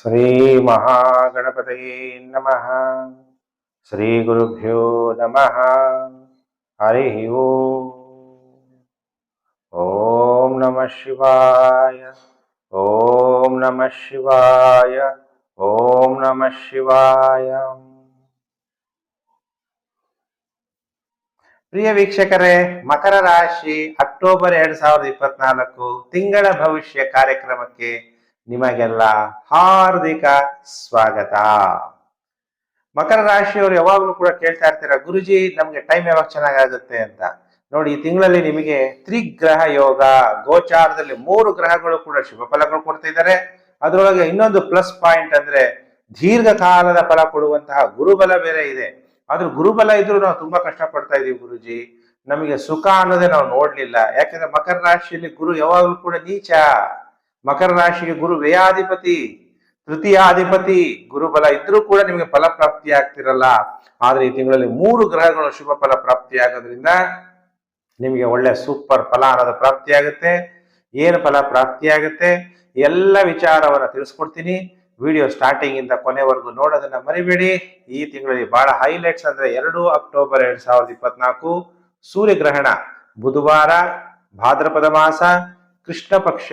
ಶ್ರೀ ಮಹಾ ನಮಃ. ಶ್ರೀ ಗುರುಭ್ಯೋ ನಮಃ. ಹರಿ ಓಂ. ಓಂ ನಮಃ ಶಿವಾಯ. ಓಂ ನಮಃ ಶಿವಾಯ. ಓಂ ನಮಃ ಶಿವಾಯಂ. ಪ್ರಿಯ ವೀಕ್ಷಕರೇ, ಮಕರ ರಾಶಿ ಅಕ್ಟೋಬರ್ ಎರಡ್ ಸಾವಿರದ ಇಪ್ಪತ್ನಾಲ್ಕು ತಿಂಗಳ ಭವಿಷ್ಯ ಕಾರ್ಯಕ್ರಮಕ್ಕೆ ನಿಮಗೆಲ್ಲ ಹಾರ್ದಿಕ ಸ್ವಾಗತ. ಮಕರ ರಾಶಿಯವರು ಯಾವಾಗಲೂ ಕೂಡ ಕೇಳ್ತಾ ಇರ್ತೀರ, ಗುರುಜಿ, ನಮ್ಗೆ ಟೈಮ್ ಯಾವಾಗ ಚೆನ್ನಾಗಾಗುತ್ತೆ ಅಂತ? ನೋಡಿ, ಈ ತಿಂಗಳಲ್ಲಿ ನಿಮಗೆ ತ್ರಿಗ್ರಹ ಯೋಗ, ಗೋಚಾರದಲ್ಲಿ ಮೂರು ಗ್ರಹಗಳು ಕೂಡ ಶುಭ ಫಲಗಳು ಕೊಡ್ತಾ ಇದ್ದಾರೆ. ಅದರೊಳಗೆ ಇನ್ನೊಂದು ಪ್ಲಸ್ ಪಾಯಿಂಟ್ ಅಂದ್ರೆ ದೀರ್ಘಕಾಲದ ಫಲ ಕೊಡುವಂತಹ ಗುರುಬಲ ಬೇರೆ ಇದೆ. ಆದ್ರೂ ಗುರುಬಲ ಇದ್ರೂ ನಾವು ತುಂಬಾ ಕಷ್ಟ ಪಡ್ತಾ ಇದೀವಿ ಗುರುಜಿ. ನಮಗೆ ಸುಖ ಅನ್ನೋದೇ ನಾವು ನೋಡ್ಲಿಲ್ಲ. ಯಾಕಂದ್ರೆ ಮಕರ ರಾಶಿಯಲ್ಲಿ ಗುರು ಯಾವಾಗಲೂ ಕೂಡ ನೀಚ. ಮಕರ ರಾಶಿಗೆ ಗುರು ವ್ಯಯಾಧಿಪತಿ, ತೃತೀಯಾಧಿಪತಿ, ಗುರುಬಲ ಇದ್ರೂ ಕೂಡ ನಿಮಗೆ ಫಲ ಪ್ರಾಪ್ತಿ ಆಗ್ತಿರಲ್ಲ. ಆದ್ರೆ ಈ ತಿಂಗಳಲ್ಲಿ ಮೂರು ಗ್ರಹಗಳು ಶುಭ ಫಲ ಪ್ರಾಪ್ತಿ ಆಗೋದ್ರಿಂದ ನಿಮಗೆ ಒಳ್ಳೆ ಸೂಪರ್ ಫಲ ಅನ್ನೋದು ಪ್ರಾಪ್ತಿ ಆಗುತ್ತೆ. ಏನು ಫಲ ಪ್ರಾಪ್ತಿ ಆಗುತ್ತೆ? ಎಲ್ಲ ವಿಚಾರವನ್ನು ತಿಳಿಸ್ಕೊಡ್ತೀನಿ. ವಿಡಿಯೋ ಸ್ಟಾರ್ಟಿಂಗ್ ಇಂದ ಕೊನೆವರೆಗೂ ನೋಡೋದನ್ನ ಮರಿಬೇಡಿ. ಈ ತಿಂಗಳಲ್ಲಿ ಬಹಳ ಹೈಲೈಟ್ಸ್ ಅಂದ್ರೆ ಎರಡು ಅಕ್ಟೋಬರ್ ಎರಡ್ ಸಾವಿರದ ಇಪ್ಪತ್ನಾಲ್ಕು. ಸೂರ್ಯಗ್ರಹಣ, ಬುಧವಾರ, ಭಾದ್ರಪದ ಮಾಸ ಕೃಷ್ಣ ಪಕ್ಷ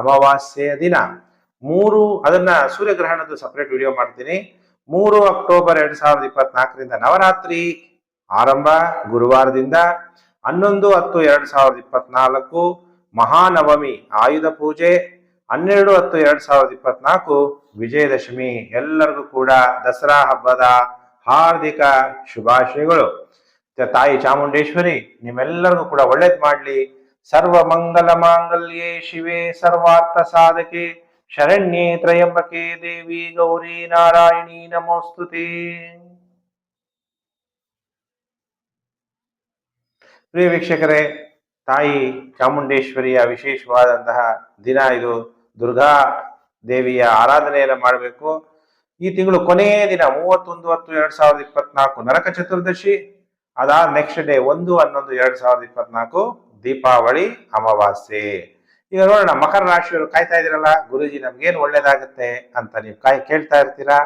ಅಮಾವಾಸ್ಯೆಯ ದಿನ. ಮೂರು, ಅದನ್ನ ಸೂರ್ಯಗ್ರಹಣದ ಸಪರೇಟ್ ವಿಡಿಯೋ ಮಾಡ್ತೀನಿ. ಮೂರು ಅಕ್ಟೋಬರ್ ಎರಡ್ ಸಾವಿರದ ಇಪ್ಪತ್ನಾಲ್ಕರಿಂದ ನವರಾತ್ರಿ ಆರಂಭ ಗುರುವಾರದಿಂದ. ಹನ್ನೊಂದು ಹತ್ತು ಎರಡ್ ಸಾವಿರದ ಇಪ್ಪತ್ನಾಲ್ಕು ಮಹಾನವಮಿ ಆಯುಧ ಪೂಜೆ. ಹನ್ನೆರಡು ಹತ್ತು ಎರಡ್ ಸಾವಿರದ ಇಪ್ಪತ್ನಾಲ್ಕು ವಿಜಯದಶಮಿ. ಎಲ್ಲರಿಗೂ ಕೂಡ ದಸರಾ ಹಬ್ಬದ ಹಾರ್ದಿಕ ಶುಭಾಶಯಗಳು. ತಾಯಿ ಚಾಮುಂಡೇಶ್ವರಿ, ನಿಮ್ಮೆಲ್ಲರಿಗೂ ಕೂಡ ಒಳ್ಳೇದ್ ಮಾಡ್ಲಿ. ಸರ್ವ ಮಂಗಲ ಮಾಂಗಲ್ಯೆ ಶಿವೆ ಸರ್ವಾರ್ಥ ಸಾಧಕೆ. ಶರಣ್ಯೇ ತ್ರಯಂಬಕೆ ದೇವಿ ಗೌರಿ ನಾರಾಯಣಿ ನಮೋಸ್ತುತಿ. ಪ್ರಿಯ ವೀಕ್ಷಕರೇ, ತಾಯಿ ಚಾಮುಂಡೇಶ್ವರಿಯ ವಿಶೇಷವಾದಂತಹ ದಿನ ಇದು. ದುರ್ಗಾ ದೇವಿಯ ಆರಾಧನೆಯನ್ನು ಮಾಡಬೇಕು. ಈ ತಿಂಗಳು ಕೊನೆಯ ದಿನ, ಮೂವತ್ತೊಂದು ಹತ್ತು ಎರಡ್ ಸಾವಿರದ ಇಪ್ಪತ್ನಾಲ್ಕು ನರಕ ಚತುರ್ದಶಿ. ಅದಾದ ನೆಕ್ಸ್ಟ್ ಡೇ ಒಂದು, ಹನ್ನೊಂದು, ಎರಡ್ ಸಾವಿರದ ಇಪ್ಪತ್ನಾಲ್ಕು. ದೀಪಾವಳಿ ಅಮಾವಾಸ್ಯೆ. ಈಗ ನೋಡೋಣ, ಮಕರ ರಾಶಿಯವರು ಕಾಯ್ತಾ ಇದ್ದೀರಲ್ಲ, ಗುರುಜಿ ನಮ್ಗೇನು ಒಳ್ಳೇದಾಗುತ್ತೆ ಅಂತ ನೀವು ಕಾಯಿ ಕೇಳ್ತಾ ಇರ್ತೀರಾ?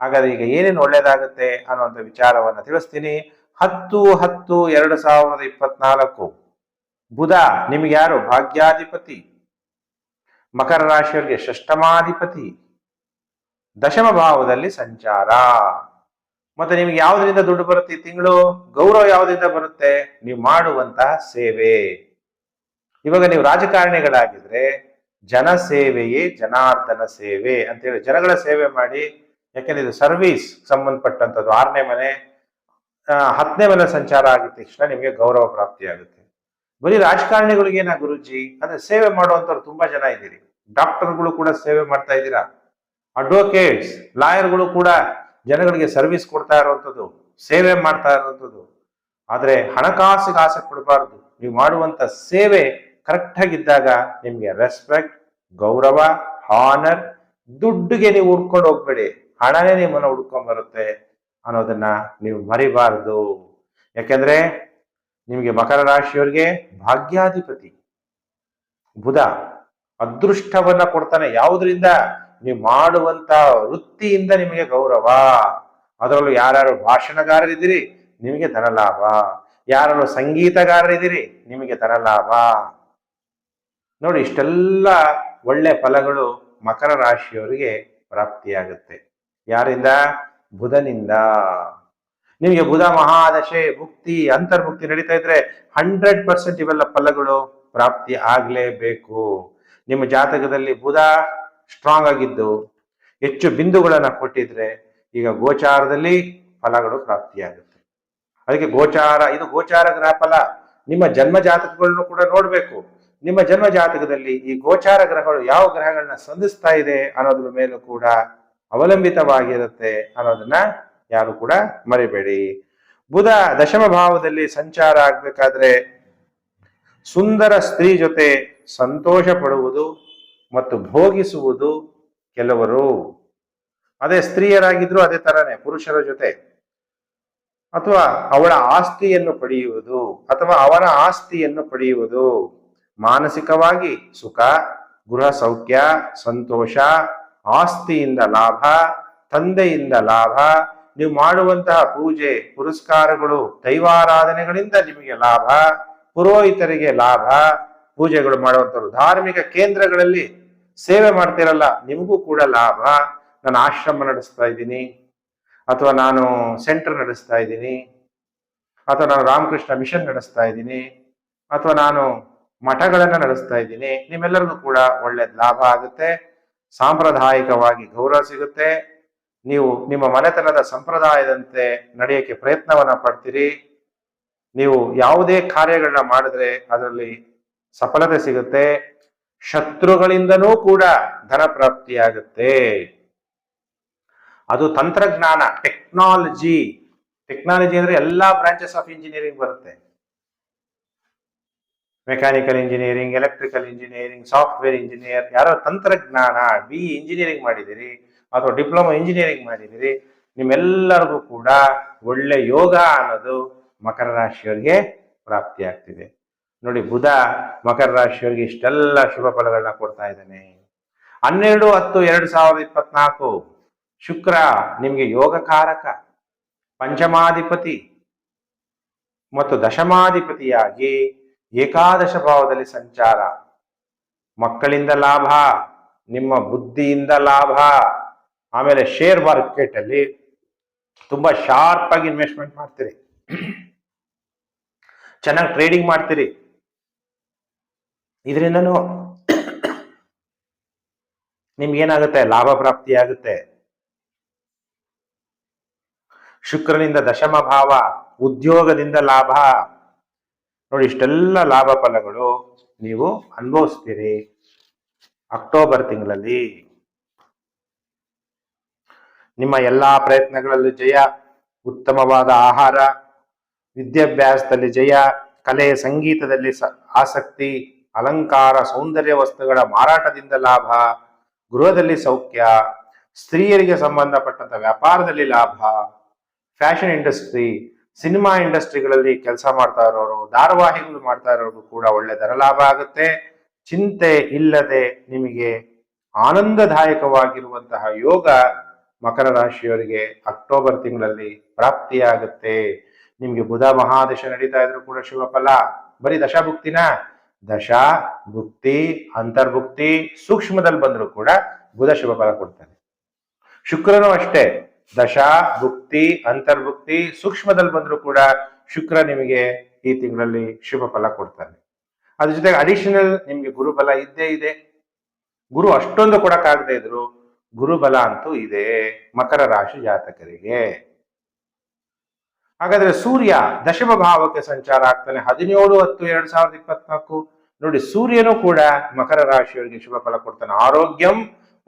ಹಾಗಾದ್ರೆ ಈಗ ಏನೇನು ಒಳ್ಳೇದಾಗುತ್ತೆ ಅನ್ನುವಂಥ ವಿಚಾರವನ್ನ ತಿಳಿಸ್ತೀನಿ. ಹತ್ತು ಹತ್ತು ಎರಡು ಸಾವಿರದ ಇಪ್ಪತ್ನಾಲ್ಕು. ಬುಧ ನಿಮ್ಗೆ ಯಾರು? ಭಾಗ್ಯಾಧಿಪತಿ. ಮಕರ ರಾಶಿಯವರಿಗೆ ಷಷ್ಠಮಾಧಿಪತಿ. ದಶಮ ಭಾವದಲ್ಲಿ ಸಂಚಾರ. ಮತ್ತೆ ನಿಮ್ಗೆ ಯಾವ್ದ್ರಿಂದ ದುಡ್ಡು ಬರುತ್ತೆ ಈ ತಿಂಗಳು? ಗೌರವ ಯಾವ್ದ್ರಿಂದ ಬರುತ್ತೆ? ನೀವು ಮಾಡುವಂತಹ ಸೇವೆ. ಇವಾಗ ನೀವು ರಾಜಕಾರಣಿಗಳಾಗಿದ್ರೆ ಜನ ಸೇವೆಯೇ ಜನಾರ್ದನ ಸೇವೆ ಅಂತ ಹೇಳಿ ಜನಗಳ ಸೇವೆ ಮಾಡಿ, ಯಾಕೆಂದ್ರೆ ಇದು ಸರ್ವಿಸ್ ಸಂಬಂಧಪಟ್ಟಂತದ್ದು ಆರನೇ ಮನೆ ಹತ್ತನೇ ಮನೆ ಸಂಚಾರ ಆಗಿದ ತಕ್ಷಣ ನಿಮಗೆ ಗೌರವ ಪ್ರಾಪ್ತಿ ಆಗುತ್ತೆ. ಬರೀ ರಾಜಕಾರಣಿಗಳಿಗೆ ಏನ ಗುರುಜಿ? ಅಂದ್ರೆ ಸೇವೆ ಮಾಡುವಂತವ್ರು ತುಂಬಾ ಜನ ಇದ್ದೀರಿ. ಡಾಕ್ಟರ್ಗಳು ಕೂಡ ಸೇವೆ ಮಾಡ್ತಾ ಇದ್ದೀರಾ? ಅಡ್ವೊಕೇಟ್ಸ್, ಲಾಯರ್ಗಳು ಕೂಡ ಜನಗಳಿಗೆ ಸರ್ವಿಸ್ ಕೊಡ್ತಾ ಇರುವಂಥದ್ದು, ಸೇವೆ ಮಾಡ್ತಾ ಇರುವಂಥದ್ದು. ಆದರೆ ಹಣಕಾಸಿಗೆ ಆಸೆ ಕೊಡಬಾರ್ದು ನೀವು ಮಾಡುವಂಥ ಸೇವೆ ಕರೆಕ್ಟ್ ಆಗಿದ್ದಾಗ ನಿಮ್ಗೆ ರೆಸ್ಪೆಕ್ಟ್ ಗೌರವ ಹಾನರ್ ದುಡ್ಡಿಗೆ ನೀವು ಹುಡ್ಕೊಂಡು ಹೋಗ್ಬೇಡಿ. ಹಣನೇ ನಿಮ್ಮನ್ನು ಹುಡ್ಕೊಂಡ್ ಬರುತ್ತೆ ಅನ್ನೋದನ್ನ ನೀವು ಮರಿಬಾರದು. ಯಾಕೆಂದ್ರೆ ನಿಮಗೆ ಮಕರ ರಾಶಿಯವರಿಗೆ ಭಾಗ್ಯಾಧಿಪತಿ ಬುಧ ಅದೃಷ್ಟವನ್ನ ಕೊಡ್ತಾನೆ. ಯಾವುದರಿಂದ? ನೀವು ಮಾಡುವಂತ ವೃತ್ತಿಯಿಂದ ನಿಮಗೆ ಗೌರವ. ಅದರಲ್ಲೂ ಯಾರ್ಯಾರು ಭಾಷಣಗಾರರಿದ್ದೀರಿ, ನಿಮಗೆ ಧನಲಾಭ. ಯಾರು ಸಂಗೀತಗಾರರಿದ್ದೀರಿ, ನಿಮಗೆ ಧನಲಾಭ. ನೋಡಿ, ಇಷ್ಟೆಲ್ಲ ಒಳ್ಳೆ ಫಲಗಳು ಮಕರ ರಾಶಿಯವರಿಗೆ ಪ್ರಾಪ್ತಿಯಾಗುತ್ತೆ. ಯಾರಿಂದ? ಬುಧನಿಂದ. ನಿಮಗೆ ಬುಧ ಮಹಾದಶೆ ಮುಕ್ತಿ ಅಂತರ್ಮುಕ್ತಿ ನಡೀತಾ ಇದ್ರೆ ಹಂಡ್ರೆಡ್ ಪರ್ಸೆಂಟ್ ಇವೆಲ್ಲ ಫಲಗಳು, ಪ್ರಾಪ್ತಿ ಆಗ್ಲೇಬೇಕು. ನಿಮ್ಮ ಜಾತಕದಲ್ಲಿ ಬುಧ ಸ್ಟ್ರಾಂಗ್ ಆಗಿದ್ದು ಹೆಚ್ಚು ಬಿಂದುಗಳನ್ನ ಕೊಟ್ಟಿದ್ರೆ ಈಗ ಗೋಚಾರದಲ್ಲಿ ಫಲಗಳು ಪ್ರಾಪ್ತಿಯಾಗುತ್ತೆ. ಅದಕ್ಕೆ ಗೋಚಾರ, ಇದು ಗೋಚಾರ ಗ್ರಹ ಫಲ ನಿಮ್ಮ ಜನ್ಮ ಜಾತಕಗಳನ್ನು ಕೂಡ ನೋಡಬೇಕು. ನಿಮ್ಮ ಜನ್ಮ ಜಾತಕದಲ್ಲಿ ಈ ಗೋಚಾರ ಗ್ರಹಗಳು ಯಾವ ಗ್ರಹಗಳನ್ನ ಸಂಧಿಸ್ತಾ ಇದೆ ಅನ್ನೋದ್ರ ಮೇಲೂ ಕೂಡ ಅವಲಂಬಿತವಾಗಿರುತ್ತೆ ಅನ್ನೋದನ್ನ ಯಾರು ಕೂಡ ಮರಿಬೇಡಿ. ಬುಧ ದಶಮ ಭಾವದಲ್ಲಿ ಸಂಚಾರ ಆಗ್ಬೇಕಾದ್ರೆ ಸುಂದರ ಸ್ತ್ರೀ ಜೊತೆ ಸಂತೋಷ ಪಡುವುದು ಮತ್ತು ಭೋಗಿಸುವುದು ಕೆಲವರು. ಅದೇ ಸ್ತ್ರೀಯರಾಗಿದ್ರು ಅದೇ ತರನೇ, ಪುರುಷರ ಜೊತೆ. ಅಥವಾ ಅವಳ ಆಸ್ತಿಯನ್ನು ಪಡೆಯುವುದು, ಅಥವಾ ಅವರ ಆಸ್ತಿಯನ್ನು ಪಡೆಯುವುದು. ಮಾನಸಿಕವಾಗಿ ಸುಖ, ಗೃಹ ಸೌಖ್ಯ, ಸಂತೋಷ, ಆಸ್ತಿಯಿಂದ ಲಾಭ, ತಂದೆಯಿಂದ ಲಾಭ. ನೀವು ಮಾಡುವಂತಹ ಪೂಜೆ, ಪುರಸ್ಕಾರಗಳು, ದೈವಾರಾಧನೆಗಳಿಂದ ನಿಮಗೆ ಲಾಭ. ಪುರೋಹಿತರಿಗೆ ಲಾಭ. ಪೂಜೆಗಳು ಮಾಡುವಂಥವ್ರು ಧಾರ್ಮಿಕ ಕೇಂದ್ರಗಳಲ್ಲಿ ಸೇವೆ ಮಾಡ್ತಿರಲ್ಲ, ನಿಮಗೂ ಕೂಡ ಲಾಭ. ನಾನು ಆಶ್ರಮ ನಡೆಸ್ತಾ ಇದ್ದೀನಿ. ಅಥವಾ ನಾನು ಸೆಂಟರ್ ನಡೆಸ್ತಾ ಇದ್ದೀನಿ. ಅಥವಾ ನಾನು ರಾಮಕೃಷ್ಣ ಮಿಷನ್ ನಡೆಸ್ತಾ ಇದ್ದೀನಿ. ಅಥವಾ ನಾನು ಮಠಗಳನ್ನ ನಡೆಸ್ತಾ ಇದ್ದೀನಿ. ನಿಮ್ಮೆಲ್ಲರಿಗೂ ಕೂಡ ಒಳ್ಳೆ ಲಾಭ ಆಗುತ್ತೆ. ಸಾಂಪ್ರದಾಯಿಕವಾಗಿ ಗೌರವ ಸಿಗುತ್ತೆ. ನೀವು ನಿಮ್ಮ ಮನೆತನದ ಸಂಪ್ರದಾಯದಂತೆ ನಡೆಯಕ್ಕೆ ಪ್ರಯತ್ನವನ್ನ ಪಡ್ತೀರಿ. ನೀವು ಯಾವುದೇ ಕಾರ್ಯಗಳನ್ನ ಮಾಡಿದ್ರೆ ಅದರಲ್ಲಿ ಸಫಲತೆ ಸಿಗುತ್ತೆ. ಶತ್ರುಗಳಿಂದನೂ ಕೂಡ ಧನ ಪ್ರಾಪ್ತಿಯಾಗುತ್ತೆ. ಅದು ತಂತ್ರಜ್ಞಾನ ಟೆಕ್ನಾಲಜಿ ಟೆಕ್ನಾಲಜಿ ಅಂದ್ರೆ ಎಲ್ಲಾ ಬ್ರಾಂಚಸ್ ಆಫ್ ಇಂಜಿನಿಯರಿಂಗ್ ಬರುತ್ತೆ. Mechanical engineering electrical engineering software engineer ಯಾರೋ ತಂತ್ರಜ್ಞಾನ ಬಿ ಇಂಜಿನಿಯರಿಂಗ್ ಮಾಡಿದಿರಿ ಅಥವಾ ಡಿಪ್ಲೊಮಾ ಇಂಜಿನಿಯರಿಂಗ್ ಮಾಡಿದಿರಿ ನಿಮ್ಮೆಲ್ಲರಿಗೂ ಕೂಡ ಒಳ್ಳೆ ಯೋಗ ಅನ್ನೋದು ಮಕರ ರಾಶಿಯವರಿಗೆ ಪ್ರಾಪ್ತಿಯಾಗ್ತಿದೆ. ನೋಡಿ ಬುಧ ಮಕರ ರಾಶಿಯವರಿಗೆ ಇಷ್ಟೆಲ್ಲ ಶುಭ ಫಲಗಳನ್ನ ಕೊಡ್ತಾ ಇದ್ದಾನೆ. ಹನ್ನೆರಡು, ಹತ್ತು, ಎರಡು ಸಾವಿರದ ಇಪ್ಪತ್ನಾಲ್ಕು ಶುಕ್ರ ನಿಮ್ಗೆ ಯೋಗಕಾರಕ, ಪಂಚಮಾಧಿಪತಿ ಮತ್ತು ದಶಮಾಧಿಪತಿಯಾಗಿ ಏಕಾದಶ ಭಾವದಲ್ಲಿ ಸಂಚಾರ. ಮಕ್ಕಳಿಂದ ಲಾಭ, ನಿಮ್ಮ ಬುದ್ಧಿಯಿಂದ ಲಾಭ, ಆಮೇಲೆ ಶೇರ್ ಮಾರ್ಕೆಟ್ ಅಲ್ಲಿ ತುಂಬಾ ಶಾರ್ಪ್ ಆಗಿ ಇನ್ವೆಸ್ಟ್ಮೆಂಟ್ ಮಾಡ್ತೀರಿ. ಚೆನ್ನಾಗಿ ಟ್ರೇಡಿಂಗ್ ಮಾಡ್ತೀರಿ. ಇದರಿಂದನೂ ನಿಮ್ಗೇನಾಗುತ್ತೆ? ಲಾಭ ಪ್ರಾಪ್ತಿ ಆಗುತ್ತೆ ಶುಕ್ರನಿಂದ ದಶಮ ಭಾವ, ಉದ್ಯೋಗದಿಂದ ಲಾಭ. ನೋಡಿ, ಇಷ್ಟೆಲ್ಲ ಲಾಭ ಫಲಗಳು ನೀವು ಅನುಭವಿಸ್ತೀರಿ ಅಕ್ಟೋಬರ್ ತಿಂಗಳಲ್ಲಿ. ನಿಮ್ಮ ಎಲ್ಲಾ ಪ್ರಯತ್ನಗಳಲ್ಲೂ ಜಯ, ಉತ್ತಮವಾದ ಆಹಾರ, ವಿದ್ಯಾಭ್ಯಾಸದಲ್ಲಿ ಜಯ ಕಲೆ ಸಂಗೀತದಲ್ಲಿ ಆಸಕ್ತಿ ಅಲಂಕಾರ ಸೌಂದರ್ಯ ವಸ್ತುಗಳ ಮಾರಾಟದಿಂದ ಲಾಭ, ಗೃಹದಲ್ಲಿ ಸೌಖ್ಯ, ಸ್ತ್ರೀಯರಿಗೆ ಸಂಬಂಧಪಟ್ಟಂತ ವ್ಯಾಪಾರದಲ್ಲಿ ಲಾಭ, ಫ್ಯಾಷನ್ ಇಂಡಸ್ಟ್ರಿ, ಸಿನಿಮಾ ಇಂಡಸ್ಟ್ರಿಗಳಲ್ಲಿ ಕೆಲಸ ಮಾಡ್ತಾ ಇರೋರು, ಧಾರಾವಾಹಿಗಳು ಮಾಡ್ತಾ ಇರೋರು ಕೂಡ ಒಳ್ಳೆ ದರ ಲಾಭ ಆಗುತ್ತೆ. ಚಿಂತೆ ಇಲ್ಲದೆ ನಿಮಗೆ ಆನಂದದಾಯಕವಾಗಿರುವಂತಹ ಯೋಗ ಮಕರ ರಾಶಿಯವರಿಗೆ ಅಕ್ಟೋಬರ್ ತಿಂಗಳಲ್ಲಿ ಪ್ರಾಪ್ತಿಯಾಗುತ್ತೆ. ನಿಮಗೆ ಬುಧ ಮಹಾದಶ ನಡೀತಾ ಇದ್ರು ಕೂಡ ಶುಭ ಫಲ ಬರೀ ದಶಾಭುಕ್ತಿನ? ದಶ, ಭುಕ್ತಿ, ಅಂತರ್ಭುಕ್ತಿ, ಸೂಕ್ಷ್ಮದಲ್ಲಿ ಬಂದರೂ ಕೂಡ ಬುಧ ಶುಭ ಫಲ ಕೊಡ್ತಾನೆ ಶುಕ್ರನು ಅಷ್ಟೇ. ದಶ, ಭುಕ್ತಿ, ಅಂತರ್ಭುಕ್ತಿ, ಸೂಕ್ಷ್ಮದಲ್ಲಿ ಬಂದರೂ ಕೂಡ ಶುಕ್ರ ನಿಮಗೆ ಈ ತಿಂಗಳಲ್ಲಿ ಶುಭ ಫಲ ಕೊಡ್ತಾನೆ ಅದ್ರ ಜೊತೆಗೆ ಅಡಿಷನಲ್ ನಿಮ್ಗೆ ಗುರುಬಲ ಇದ್ದೇ ಇದೆ. ಗುರು ಅಷ್ಟೊಂದು ಕೊಡಕ್ಕಾಗದೇ ಇದ್ರು ಗುರುಬಲ ಅಂತೂ ಇದೆ ಮಕರ ರಾಶಿ ಜಾತಕರಿಗೆ. ಹಾಗಾದ್ರೆ ಸೂರ್ಯ ದಶಮ ಭಾವಕ್ಕೆ ಸಂಚಾರ ಆಗ್ತಾನೆ. ಹದಿನೇಳು ಹತ್ತು ಎರಡ್ ಸಾವಿರದ ಇಪ್ಪತ್ನಾಲ್ಕು. ನೋಡಿ, ಸೂರ್ಯನು ಕೂಡ ಮಕರ ರಾಶಿಯವರಿಗೆ ಶುಭ ಫಲ ಕೊಡ್ತಾನೆ. ಆರೋಗ್ಯಂ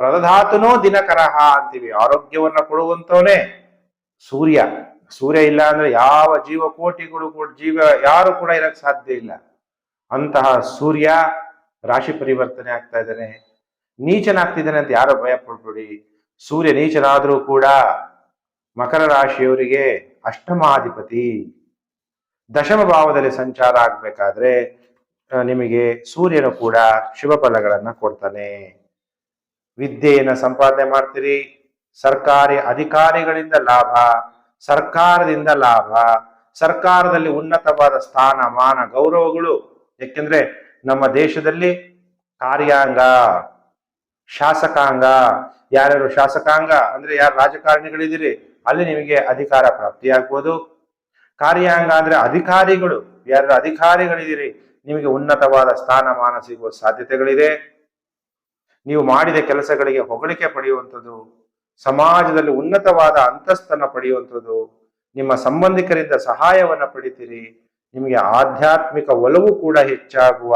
ಪ್ರದಧಾತುನೋ ದಿನಕರಹ ಅಂತೀವಿ. ಆರೋಗ್ಯವನ್ನ ಕೊಡುವಂತವನೇ ಸೂರ್ಯ. ಸೂರ್ಯ ಇಲ್ಲ ಅಂದ್ರೆ ಯಾವ ಜೀವಕೋಟಿಗಳು ಕೂಡ ಜೀವ ಯಾರು ಕೂಡ ಇರಕ್ ಸಾಧ್ಯ ಇಲ್ಲ. ಅಂತಹ ಸೂರ್ಯ ರಾಶಿ ಪರಿವರ್ತನೆ ಆಗ್ತಾ ಇದ್ದಾನೆ. ನೀಚನಾಗ್ತಿದ್ದಾನೆ ಅಂತ ಯಾರು ಭಯ ಪಡ್ಬೇಡಿ ಸೂರ್ಯ ನೀಚನಾದ್ರೂ ಕೂಡ ಮಕರ ರಾಶಿಯವರಿಗೆ ಅಷ್ಟಮಾಧಿಪತಿ. ದಶಮ ಭಾವದಲ್ಲಿ ಸಂಚಾರ ಆಗ್ಬೇಕಾದ್ರೆ ನಿಮಗೆ ಸೂರ್ಯನು ಕೂಡ ಶುಭ ಫಲಗಳನ್ನ ಕೊಡ್ತಾನೆ. ವಿದ್ಯೆಯನ್ನ ಸಂಪಾದನೆ ಮಾಡ್ತೀರಿ, ಸರ್ಕಾರಿ ಅಧಿಕಾರಿಗಳಿಂದ ಲಾಭ, ಸರ್ಕಾರದಿಂದ ಲಾಭ, ಸರ್ಕಾರದಲ್ಲಿ ಉನ್ನತವಾದ ಸ್ಥಾನ, ಮಾನ, ಗೌರವಗಳು. ಯಾಕೆಂದ್ರೆ ನಮ್ಮ ದೇಶದಲ್ಲಿ ಕಾರ್ಯಾಂಗ, ಶಾಸಕಾಂಗ, ಯಾರ್ಯಾರು ಶಾಸಕಾಂಗ, ಅಂದ್ರೆ ಯಾರು ರಾಜಕಾರಣಿಗಳಿದ್ದೀರಿ ಅಲ್ಲಿ ನಿಮಗೆ ಅಧಿಕಾರ ಪ್ರಾಪ್ತಿಯಾಗ್ಬೋದು ಕಾರ್ಯಾಂಗ ಅಂದ್ರೆ ಅಧಿಕಾರಿಗಳು ಯಾರ ಅಧಿಕಾರಿಗಳಿದ್ದೀರಿ, ನಿಮಗೆ ಉನ್ನತವಾದ ಸ್ಥಾನಮಾನ ಸಿಗುವ ಸಾಧ್ಯತೆಗಳಿದೆ. ನೀವು ಮಾಡಿದ ಕೆಲಸಗಳಿಗೆ ಹೊಗಳಿಕೆ ಪಡೆಯುವಂಥದ್ದು, ಸಮಾಜದಲ್ಲಿ ಉನ್ನತವಾದ ಅಂತಸ್ತನ್ನ ಪಡೆಯುವಂಥದ್ದು, ನಿಮ್ಮ ಸಂಬಂಧಿಕರಿಂದ ಸಹಾಯವನ್ನ ಪಡಿತೀರಿ, ನಿಮಗೆ ಆಧ್ಯಾತ್ಮಿಕ ಒಲವು ಕೂಡ ಹೆಚ್ಚಾಗುವ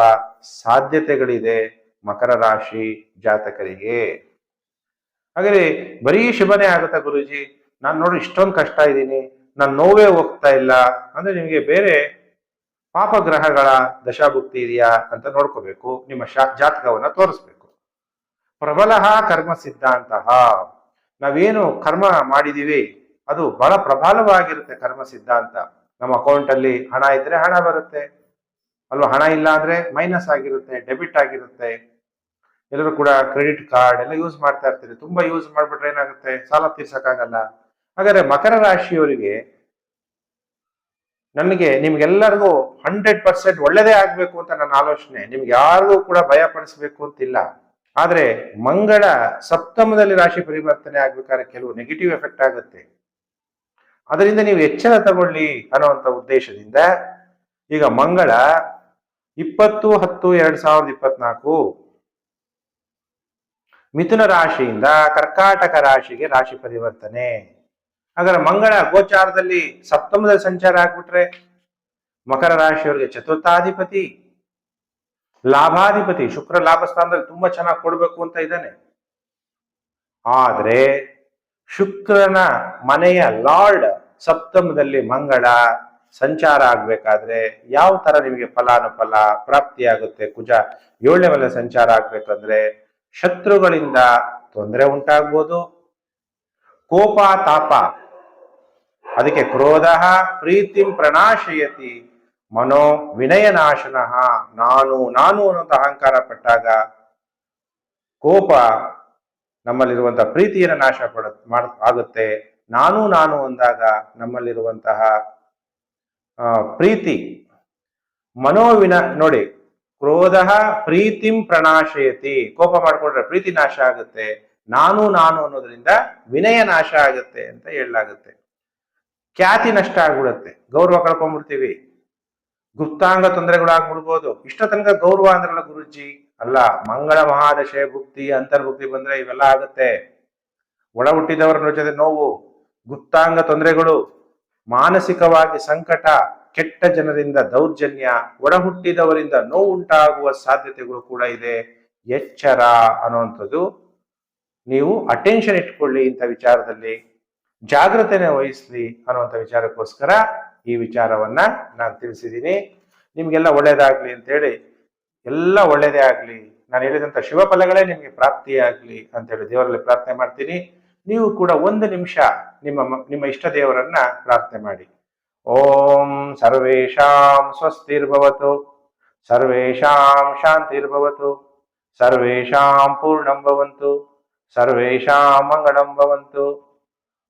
ಸಾಧ್ಯತೆಗಳಿದೆ ಮಕರ ರಾಶಿ ಜಾತಕರಿಗೆ. ಹಾಗಾದ್ರೆ ಬರೀ ಶುಭನೇ ಆಗುತ್ತಾ ಗುರುಜಿ? ನಾನು ನೋಡಿ ಇಷ್ಟೊಂದು ಕಷ್ಟ ಇದ್ದೀನಿ, ನಾನು ನೋವೇ ಹೋಗ್ತಾ ಇಲ್ಲ ಅಂದ್ರೆ ನಿಮಗೆ ಬೇರೆ ಪಾಪಗ್ರಹಗಳ ದಶಾಭುಕ್ತಿ ಇದೆಯಾ ಅಂತ ನೋಡ್ಕೋಬೇಕು, ನಿಮ್ಮ ಶಾ, ಜಾತಕವನ್ನ ತೋರಿಸ್ಬೇಕು. ಪ್ರಬಲ ಕರ್ಮ ಸಿದ್ಧಾಂತ. ನಾವೇನು ಕರ್ಮ ಮಾಡಿದೀವಿ, ಅದು ಬಹಳ ಪ್ರಬಲವಾಗಿರುತ್ತೆ ಕರ್ಮ ಸಿದ್ಧಾಂತ. ನಮ್ಮ ಅಕೌಂಟ್ ಅಲ್ಲಿ ಹಣ ಇದ್ರೆ ಹಣ ಬರುತ್ತೆ, ಅಲ್ವಾ? ಹಣ ಇಲ್ಲ ಅಂದ್ರೆ ಮೈನಸ್ ಆಗಿರುತ್ತೆ ಡೆಬಿಟ್ ಆಗಿರುತ್ತೆ. ಎಲ್ಲರೂ ಕೂಡ ಕ್ರೆಡಿಟ್ ಕಾರ್ಡ್ ಎಲ್ಲ ಯೂಸ್ ಮಾಡ್ತಾ ಇರ್ತೀರಿ, ತುಂಬಾ ಯೂಸ್ ಮಾಡ್ಬಿಟ್ರೆ ಏನಾಗುತ್ತೆ? ಸಾಲ ತೀರ್ಸಕ್ಕಾಗಲ್ಲ. ಹಾಗಾದ್ರೆ ಮಕರ ರಾಶಿಯವರಿಗೆ ನನಗೆ ನಿಮ್ಗೆಲ್ಲರಿಗೂ ಹಂಡ್ರೆಡ್ ಪರ್ಸೆಂಟ್ ಒಳ್ಳೇದೇ ಆಗ್ಬೇಕು ಅಂತ ನನ್ನ ಆಲೋಚನೆ. ನಿಮ್ಗೆ ಯಾರಿಗೂ ಕೂಡ ಭಯ ಪಡಿಸ್ಬೇಕು ಅಂತಿಲ್ಲ. ಆದ್ರೆ ಮಂಗಳ ಸಪ್ತಮದಲ್ಲಿ ರಾಶಿ ಪರಿವರ್ತನೆ ಆಗ್ಬೇಕಾದ್ರೆ ಕೆಲವು ನೆಗೆಟಿವ್ ಎಫೆಕ್ಟ್ ಆಗುತ್ತೆ. ಅದರಿಂದ ನೀವು ಎಚ್ಚರ ತಗೊಳ್ಳಿ ಅನ್ನುವಂಥ ಉದ್ದೇಶದಿಂದ ಈಗ ಮಂಗಳ ಇಪ್ಪತ್ತು, ಹತ್ತು, ಎರಡ್ ಸಾವಿರದ ಇಪ್ಪತ್ನಾಲ್ಕು ಮಿಥುನ ರಾಶಿಯಿಂದ ಕರ್ಕಾಟಕ ರಾಶಿಗೆ ರಾಶಿ ಪರಿವರ್ತನೆ. ಹಾಗಾದ್ರೆ ಮಂಗಳ ಗೋಚಾರದಲ್ಲಿ ಸಪ್ತಮದಲ್ಲಿ ಸಂಚಾರ ಆಗ್ಬಿಟ್ರೆ ಮಕರ ರಾಶಿಯವರಿಗೆ ಚತುರ್ಥಾಧಿಪತಿ, ಲಾಭಾಧಿಪತಿ, ಶುಕ್ರ ಲಾಭ ಸ್ಥಾನದಲ್ಲಿ ತುಂಬಾ ಚೆನ್ನಾಗಿ ಕೊಡಬೇಕು ಅಂತ ಇದ್ದಾನೆ. ಆದ್ರೆ ಶುಕ್ರನ ಮನೆಯ ಲಾರ್ಡ್ ಸಪ್ತಮದಲ್ಲಿ ಮಂಗಳ ಸಂಚಾರ ಆಗ್ಬೇಕಾದ್ರೆ ಯಾವ ತರ ನಿಮಗೆ ಫಲಾನುಫಲ ಪ್ರಾಪ್ತಿಯಾಗುತ್ತೆ? ಕುಜ ಏಳನೇ ಮೇಲೆ ಸಂಚಾರ ಆಗ್ಬೇಕಂದ್ರೆ ಶತ್ರುಗಳಿಂದ ತೊಂದರೆ ಉಂಟಾಗ್ಬೋದು. ಕೋಪ ತಾಪ ಅದಕ್ಕೆ ಕ್ರೋಧ ಪ್ರೀತಿಂ ಪ್ರಣಾಶಯತಿ ಮನೋ ವಿನಯನಾಶನ. ನಾನು ನಾನು ಅನ್ನುವಂಥ ಅಹಂಕಾರ ಪಟ್ಟಾಗ ಕೋಪ ನಮ್ಮಲ್ಲಿರುವಂತಹ ಪ್ರೀತಿಯನ್ನು ನಾಶ ಪಡ, ಮಾಡ, ಆಗುತ್ತೆ. ನಾನು ನಾನು ಅಂದಾಗ ನಮ್ಮಲ್ಲಿರುವಂತಹ ಪ್ರೀತಿ ಮನೋವಿನ ನೋಡಿ, ಕ್ರೋಧ ಪ್ರೀತಿಂ ಪ್ರಣಾಶಯತಿ. ಕೋಪ ಮಾಡ್ಕೊಂಡ್ರೆ ಪ್ರೀತಿ ನಾಶ ಆಗುತ್ತೆ. ನಾನು ನಾನು ಅನ್ನೋದ್ರಿಂದ ವಿನಯ ನಾಶ ಆಗುತ್ತೆ ಅಂತ ಹೇಳಲಾಗುತ್ತೆ. ಖ್ಯಾತಿ ನಷ್ಟ ಆಗ್ಬಿಡುತ್ತೆ. ಗೌರವ ಕಳ್ಕೊಂಡ್ಬಿಡ್ತೀವಿ. ಗುಪ್ತಾಂಗ ತೊಂದರೆಗಳಾಗ್ಬಿಡ್ಬೋದು. ಇಷ್ಟ ತನಕ ಗೌರವ ಅಂದ್ರಲ್ಲ ಗುರುಜಿ. ಅಲ್ಲ, ಮಂಗಳ ಮಹಾದಶೆ, ಭುಕ್ತಿ, ಅಂತರ್ಭುಕ್ತಿ ಬಂದ್ರೆ ಇವೆಲ್ಲ ಆಗುತ್ತೆ. ಒಳ ಹುಟ್ಟಿದವರ ಜೊತೆ ನೋವು, ಗುಪ್ತಾಂಗ ತೊಂದರೆಗಳು, ಮಾನಸಿಕವಾಗಿ ಸಂಕಟ, ಕೆಟ್ಟ ಜನರಿಂದ ದೌರ್ಜನ್ಯ, ಒಳ ಹುಟ್ಟಿದವರಿಂದ ನೋವು ಉಂಟಾಗುವ ಸಾಧ್ಯತೆಗಳು ಕೂಡ ಇದೆ. ಎಚ್ಚರ ಅನ್ನುವಂಥದ್ದು ನೀವು ಅಟೆನ್ಷನ್ ಇಟ್ಕೊಳ್ಳಿ ಇಂಥ ವಿಚಾರದಲ್ಲಿ. ಜಾಗ್ರತೆನೆ ವಹಿಸ್ಲಿ ಅನ್ನುವಂಥ ವಿಚಾರಕ್ಕೋಸ್ಕರ ಈ ವಿಚಾರವನ್ನ ನಾನು ತಿಳಿಸಿದ್ದೀನಿ. ನಿಮ್ಗೆಲ್ಲ ಒಳ್ಳೇದಾಗ್ಲಿ ಅಂತೇಳಿ, ಎಲ್ಲ ಒಳ್ಳೇದೇ ಆಗ್ಲಿ, ನಾನು ಹೇಳಿದಂತ ಶಿವಫಲಗಳೇ ನಿಮಗೆ ಪ್ರಾಪ್ತಿಯಾಗ್ಲಿ ಅಂತೇಳಿ ದೇವರಲ್ಲಿ ಪ್ರಾರ್ಥನೆ ಮಾಡ್ತೀನಿ. ನೀವು ಕೂಡ ಒಂದು ನಿಮಿಷ ನಿಮ್ಮ ನಿಮ್ಮ ಇಷ್ಟ ದೇವರನ್ನ ಪ್ರಾರ್ಥನೆ ಮಾಡಿ. ಓಂ ಸರ್ವೇಷಾಂ ಸ್ವಸ್ತಿರ್ಭವತು, ಸರ್ವೇಷಾಂ ಶಾಂತಿರ್ಭವತು, ಸರ್ವೇಷಾಂ ಪೂರ್ಣಂ ಭವಂತು, ಸರ್ವೇಷಾಂ ಮಂಗಳಂ ಭವಂತು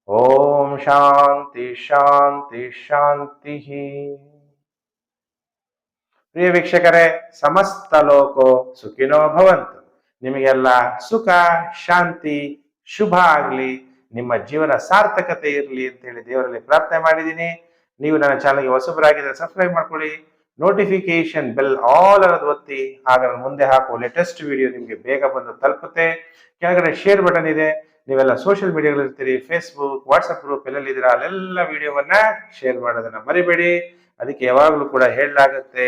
ಓಂ ಶಾಂತಿ ಶಾಂತಿ ಶಾಂತಿ. ಪ್ರಿಯ ವೀಕ್ಷಕರೇ, ಸಮಸ್ತ ಲೋಕೋ ಸುಖಿನೋ ಭವಂತು. ನಿಮಗೆಲ್ಲ ಸುಖ, ಶಾಂತಿ, ಶುಭ ಆಗ್ಲಿ. ನಿಮ್ಮ ಜೀವನ ಸಾರ್ಥಕತೆ ಇರಲಿ ಅಂತ ಹೇಳಿ ದೇವರಲ್ಲಿ ಪ್ರಾರ್ಥನೆ ಮಾಡಿದ್ದೀನಿ. ನೀವು ನನ್ನ ಚಾನಲ್ಗೆ ಹೊಸಬರಾಗಿದ್ದರೆ ಸಬ್ಸ್ಕ್ರೈಬ್ ಮಾಡ್ಕೊಳ್ಳಿ. ನೋಟಿಫಿಕೇಶನ್ ಬೆಲ್ ಆಲ್ ಅನ್ನೋದು ಒತ್ತಿ. ಆಗ ಮುಂದೆ ಹಾಕುವ ಲೇಟೆಸ್ಟ್ ವಿಡಿಯೋ ನಿಮಗೆ ಬೇಗ ಬಂದು ತಲುಪುತ್ತೆ. ಕೆಳಗಡೆ ಶೇರ್ ಬಟನ್ ಇದೆ. ನೀವೆಲ್ಲ ಸೋಷಿಯಲ್ ಇರ್ತೀರಿ ಫೇಸ್ಬುಕ್ ವಾಟ್ಸಪ್ ಗ್ರೂಪ್ ಎಲ್ಲೆಲ್ಲಿದ್ದೀರಾ ಅಲ್ಲೆಲ್ಲ ವಿಡಿಯೋವನ್ನ ಶೇರ್ ಮಾಡೋದನ್ನ ಮರಿಬೇಡಿ. ಅದಕ್ಕೆ ಯಾವಾಗಲೂ ಕೂಡ ಹೇಳಲಾಗುತ್ತೆ,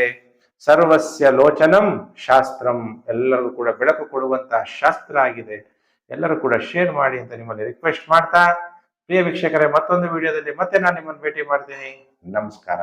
ಸರ್ವಸ್ಯ ಲೋಚನಂ ಶಾಸ್ತ್ರಂ. ಎಲ್ಲರೂ ಕೂಡ ಬೆಳಕು ಕೊಡುವಂತಹ ಶಾಸ್ತ್ರ ಆಗಿದೆ. ಎಲ್ಲರೂ ಕೂಡ ಶೇರ್ ಮಾಡಿ ಅಂತ ನಿಮ್ಮಲ್ಲಿ ರಿಕ್ವೆಸ್ಟ್ ಮಾಡ್ತಾ, ಪ್ರಿಯ ವೀಕ್ಷಕರೇ, ಮತ್ತೊಂದು ವಿಡಿಯೋದಲ್ಲಿ ಮತ್ತೆ ನಾನು ನಿಮ್ಮನ್ನು ಭೇಟಿ ಮಾಡ್ತೀನಿ. ನಮಸ್ಕಾರ.